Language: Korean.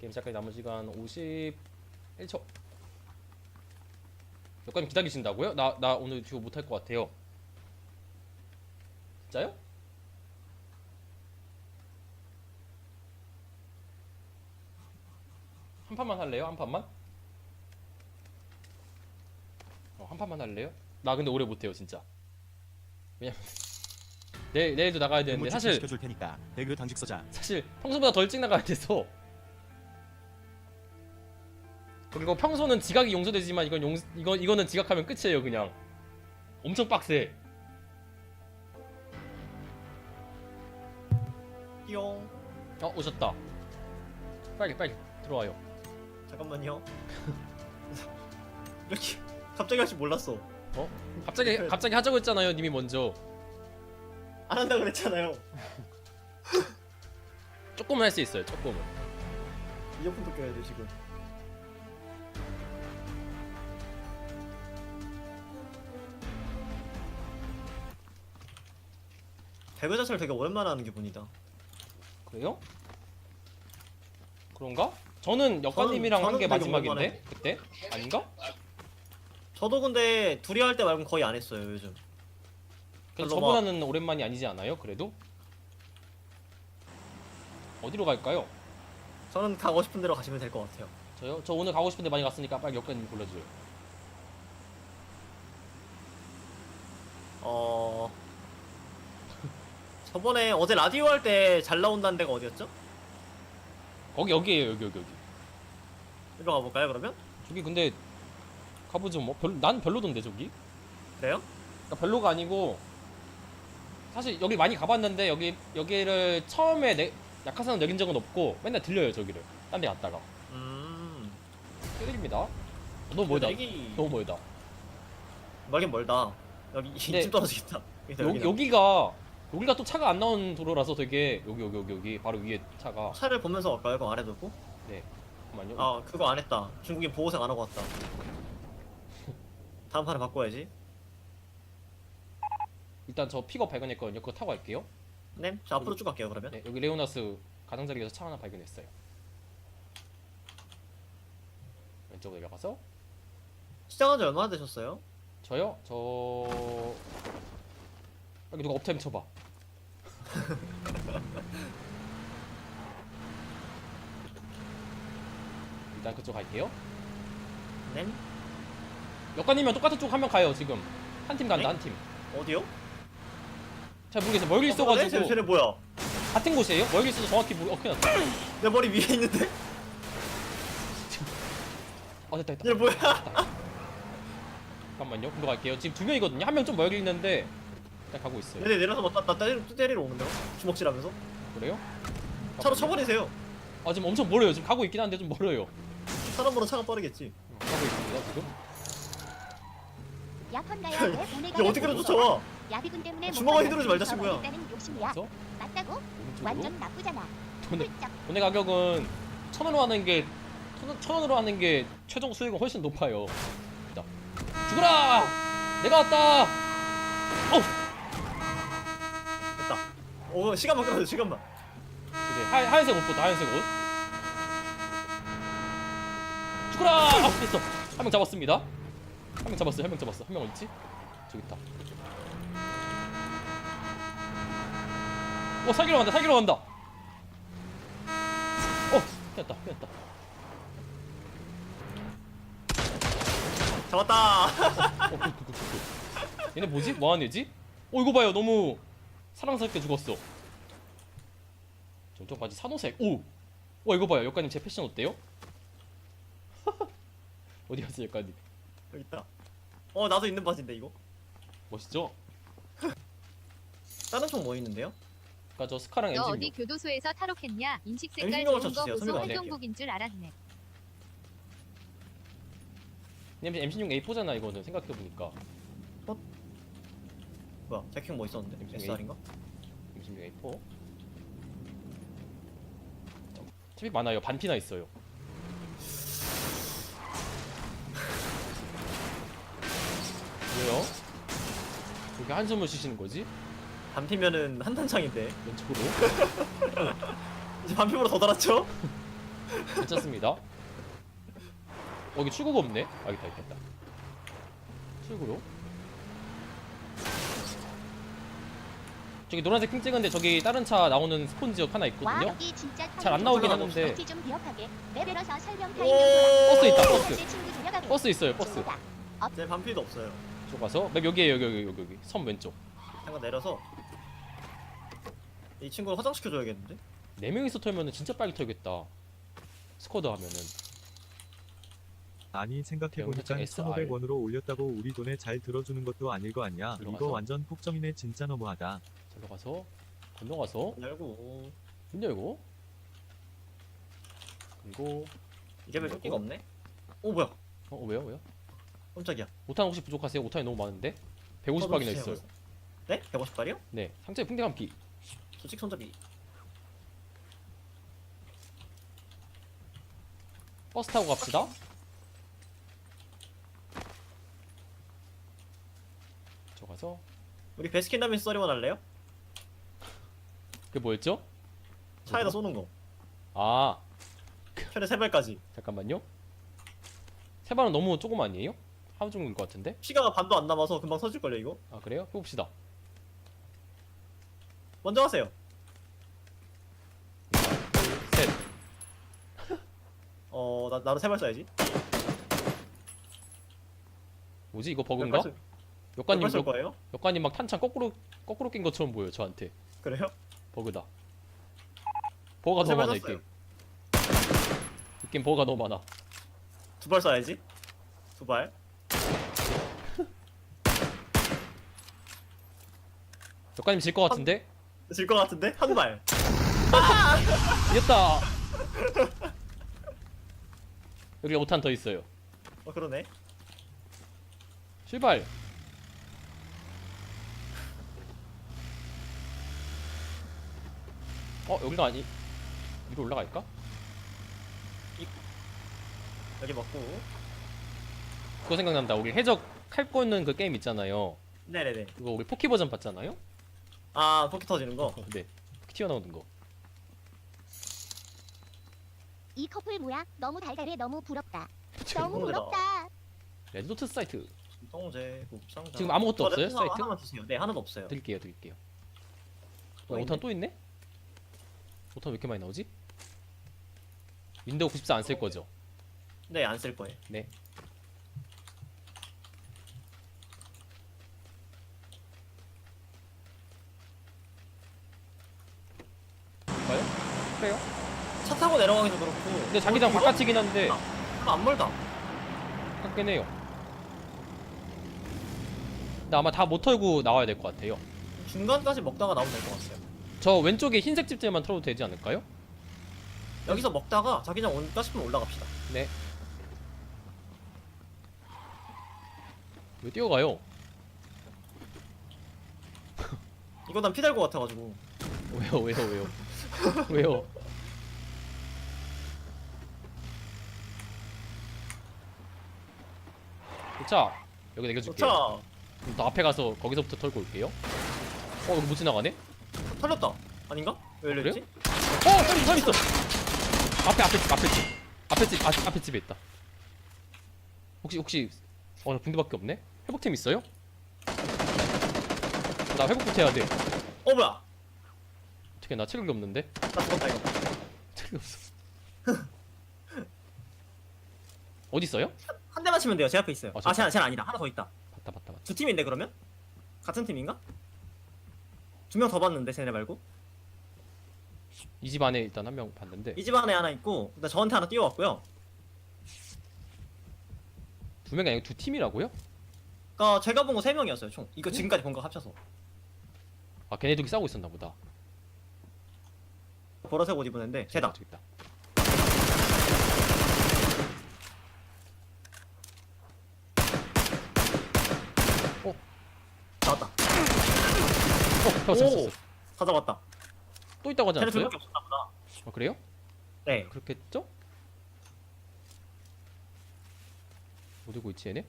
게임 시작까지 남은 시간 51초. 여기까지 기다리신다고요? 나 나 오늘 듀오 못할 것 같아요. 진짜요? 한 판만 할래요? 한 판만? 어, 한 판만 할래요? 나 근데 오래 못해요 진짜. 왜냐면 내일 내일도 나가야 되는데 사실. 사실 평소보다 더 일찍 나가야 돼서 그리고 평소는 지각이 용서되지만 이건 용 이거 이거는 지각하면 끝이에요 그냥. 엄청 빡세. 띠용. 어 오셨다. 빨리 빨리 들어와요. 잠깐만요. 이렇게 갑자기 할줄 몰랐어. 갑자기 갑자기 하자고 했잖아요 님이 먼저. 안 한다 그랬잖아요. 조금은 할 수 있어요 조금은. 이어폰도 껴야 돼 지금 배그 자체를 되게 오랜만에 하는 기분이다 그래요? 그런가? 저는 역관님이랑 저는- 한게 저는 되게 마지막인데 그때 아닌가? 저도 근데 둘이 할 때 말고는 거의 안 했어요 요즘 그래서 별로 막- 저보다는 오랜만이 아니지 않아요? 그래도 어디로 갈까요? 저는 가고 싶은 대로 가시면 될 것 같아요 저요? 저 오늘 가고 싶은데 많이 갔으니까 빨리 역관님 골라줘요. 저번에 어제 라디오 할 때 잘 나온다는 데가 어디였죠? 거기 여기에요 여기 여기 여기. 이리로 가볼까요 그러면? 저기 근데 가보죠 뭐. 별, 난 별로던데 저기. 그래요? 그러니까 별로가 아니고 사실 여기 많이 가봤는데 여기 여기를 처음에 내, 약화산을 내린 적은 없고 맨날 들려요 저기를. 딴 데 갔다가 음 때립니다. 너무 멀다. 여기 너무 멀다. 멀긴 멀다 여기 근데 이쯤 떨어지겠다 여. 여기가 여기가 또 차가 안 나오는 도로라서 되게 여기 여기 여기 여기 바로 위에 차가. 차를 보면서 갈까요? 그거 아래 두고? 잠깐만요. 아 그거 안 했다 중국인 보호색 안 하고 왔다 다음 판에 바꿔야지 일단 저 픽업 발견했거든요. 그거 타고 갈게요. 네? 자 앞으로 쭉 갈게요 그러면 네, 여기 레오나스 가장자리에서 차 하나 발견했어요. 왼쪽으로 내려가서 시작한 지 얼마나 되셨어요? 저요? 저 여기 누가 업템 쳐봐. 일단 그쪽 갈게요. 네? 역관이면 똑같은 쪽 한 명 가요 지금. 한 팀 간다 네? 한 팀. 어디요? 잘 모르겠어요. 멀리 어, 네? 있어가지고 쟤- 쟤네 뭐야? 같은 곳이에요? 멀리 있어서 정확히 모르. 어 큰일 났다. 내 머리 위에 있는데? 어 됐다 됐다. 얘 뭐야? 잠깐만요. 그거 갈게요. 지금 두 명이거든요. 한 명 좀 멀리 있는데 일단 가고 있어요. 얘네 내려서 막, 나, 나 때리러, 때리러 오는데요? 주먹질하면서? 그래요? 차로. 쳐버리세요 아 지금 엄청 멀어요. 지금 가고 있긴 한데 좀 멀어요. 사람보다 차가 빠르겠지 가고 있습니다 지금. 야, 얘 어떻게 그래 쫓아와? 야비군 때문에 주먹을 휘두르지 말자, 친구야. 있다는 욕심이야. 그래서 맞다고? 오른쪽으로 완전 나쁘잖아. 돈의 훌쩍. 돈의 가격은 천 원으로 하는 게 천, 천 원으로 하는 게 최종 수익은 훨씬 높아요. 자, 죽어라! 내가 왔다. 어, 됐다 어 시간만 끌어줘 시간만 이제 하, 하얀색 옷 보다 하얀색 옷. 죽어라! 아, 됐어. 한 명 잡았습니다. 한 명 잡았어요. 한 명 잡았어. 한 명 어딨지? 저기 있다. 어, 살기로 간다. 살기로 간다. 어, 피했다. 피했다. 잡았다 어, 그, 그, 그, 그, 그. 얘네 뭐지? 뭐 하는 애지? 어 이거 봐요 너무 사랑스럽게 죽었어 전통 바지 산호색 오! 와 이거 봐요 역가님 제 패션 어때요? 어디 갔어 역가님 여기 있다 어 나도 있는 바지인데 이거 멋있죠? 다른 총뭐 있는데요? 그니까 저 스카랑 너 어디 M16 교도소에서 탈옥했냐? 인식 색깔 M16을 좋은 거. 보소 설명 안 활동복인 줄 알았네. M16 A4잖아 이거는 생각해보니까 뭐야 제킹 뭐 있었는데? M16A. SR인가? M16 A4 팁이 많아요 반피나 있어요 왜요? 그렇게 한숨을 쉬시는 거지? 반피면은 한탄창인데 왼쪽으로 이제 반피보다 더 달았죠? 괜찮습니다. 어, 여기 출구가 없네. 아, 있다, 있다, 있다. 출구로. 저기 노란색 핑 찍은데 저기 다른 차 나오는 스폰 지역 하나 와 있거든요. 여기 진짜 잘 안 나오긴 하는데 좀 기억하게 설명 버스 있다, 버스. 버스 있어요, 버스. 제 반피도 없어요. 저 가서 맵 여기에요, 여기, 여기, 여기, 여기. 섬 왼쪽. 잠깐 내려서 이 친구를 화장시켜줘야겠는데? 네 명이서 털면은 진짜 빨리 털겠다. 스쿼드 하면은. 아니 생각해보니까 SR. 1,500원으로 올렸다고 우리 돈에 잘 들어주는 것도 아닐 거 아니야. 들어가서? 이거 완전 폭정이네 진짜 너무하다. 저로 가서 건너가서 열고 문 열고 그리고 이게 왜. 조끼가 없네? 오 뭐야? 어 왜요 왜요? 깜짝이야. 5탄 혹시 부족하세요? 5탄이 너무 많은데 150박이나 있어요. 네? 150발이요? 네 상처에 풍대 감기. 조직 손잡이. 버스 타고 갑시다. 저 가서 우리 베스킨 라빈스 썰이만 할래요? 그게 뭐였죠? 차에다 쏘는 거. 아 최대 세 발까지. 잠깐만요. 세 발은 너무 조금 아니에요? 하루 정도일 것 같은데? 피가 반도 안 남아서 금방 터질 걸요 이거. 아 그래요? 해봅시다. 먼저 하세요. 셋. 어, 나 나도 세발 쏴야지. 뭐지 이거 버그인가? 몇발 역관님 쏠 역, 거예요? 역관님 막 탄창 거꾸로 거꾸로 낀 것처럼 보여 저한테. 그래요? 버그다. 버그가 세 너무 발 많아 이. 게임. 이 게임 버그가 너무 많아. 두 발 쏴야지. 두 발. 역관님 질 것 같은데? 질 것 같은데? 한 발. 이겼다. 여기 5탄 더 있어요. 어 그러네. 출발. 어 여기가 아니 위로 올라갈까? 여기 먹고. 그거 생각난다. 우리 해적 칼 꽂는 그 게임 있잖아요. 네네네. 그거 우리 포키 버전 봤잖아요. 아 포키 터지는 거. 어, 네. 포키 튀어나오는 거. 이 커플 뭐야? 너무 달달해 너무 부럽다. 너무. 부럽다. 레드노트 사이트 동제 곱창장. 지금 아무것도 없어요, 사이트? 하나만 주세요. 네 하나도 없어요. 드릴게요, 드릴게요. 또 어, 있네? 5탄 또 있네? 5탄 왜 이렇게 많이 나오지? 윈도우 94 안 쓸 거죠? 네 안 쓸 거예요. 네. 가요? 그래요? 차 타고 내려가기도 그렇고. 근데 자기장 어, 바깥이긴 한데 이거 안 멀다. 가깝긴 해요. 근데 아마 다 못 털고 나와야 될 것 같아요. 중간까지 먹다가 나오면 될 것 같아요. 저 왼쪽에 흰색 집들만 털어도 되지 않을까요? 여기서 먹다가 자기장 온다 싶으면 올라갑시다. 네. 왜 뛰어가요? 이거 난 피달 것 같아가지고. 왜요, 왜요, 왜요? 왜요? 자, 여기 내겨줄게요. 차 그럼 또 앞에 가서 거기서부터 털고 올게요. 어, 여기 못 지나가네? 털렸다. 아닌가? 왜 이랬지? 어, 사람, 사람 있어! 앞에, 앞에 집, 앞에 집. 앞에 집, 아, 앞에 집에 있다. 혹시, 혹시, 어, 나 붕대밖에 없네? 회복템 있어요? 나 회복부터 해야 돼. 어 뭐야? 어떻게, 나 체력이 없는데? 나 죽었다 이거. 체력이 없어. 어디 있어요? 한 대만 치면 돼요. 제 앞에 있어요. 아, 아, 쟤는 쟤는 아니다. 하나 더 있다. 봤다, 봤다, 봤다. 두 팀인데 그러면? 같은 팀인가? 두 명 더 봤는데 쟤네 말고? 이 집 안에 일단 한 명 봤는데 이 집 안에 하나 있고, 나 저한테 하나 뛰어왔고요. 두 명이 아니고 두 팀이라고요? 그니까 제가 본 거 세 명이었어요 총. 이거 지금까지 본 거 합쳐서. 아 걔네들이 싸우고 있었나 보다. 보라색 옷 입은 애인데 쟤다. 저기. 어, 잡았어, 오! 잡았어. 다 잡았다. 또 있다고 하지 쟤네 않았어요? 둘밖에 없었나 보다. 아 그래요? 네. 그렇겠죠? 어디고 있지 얘네?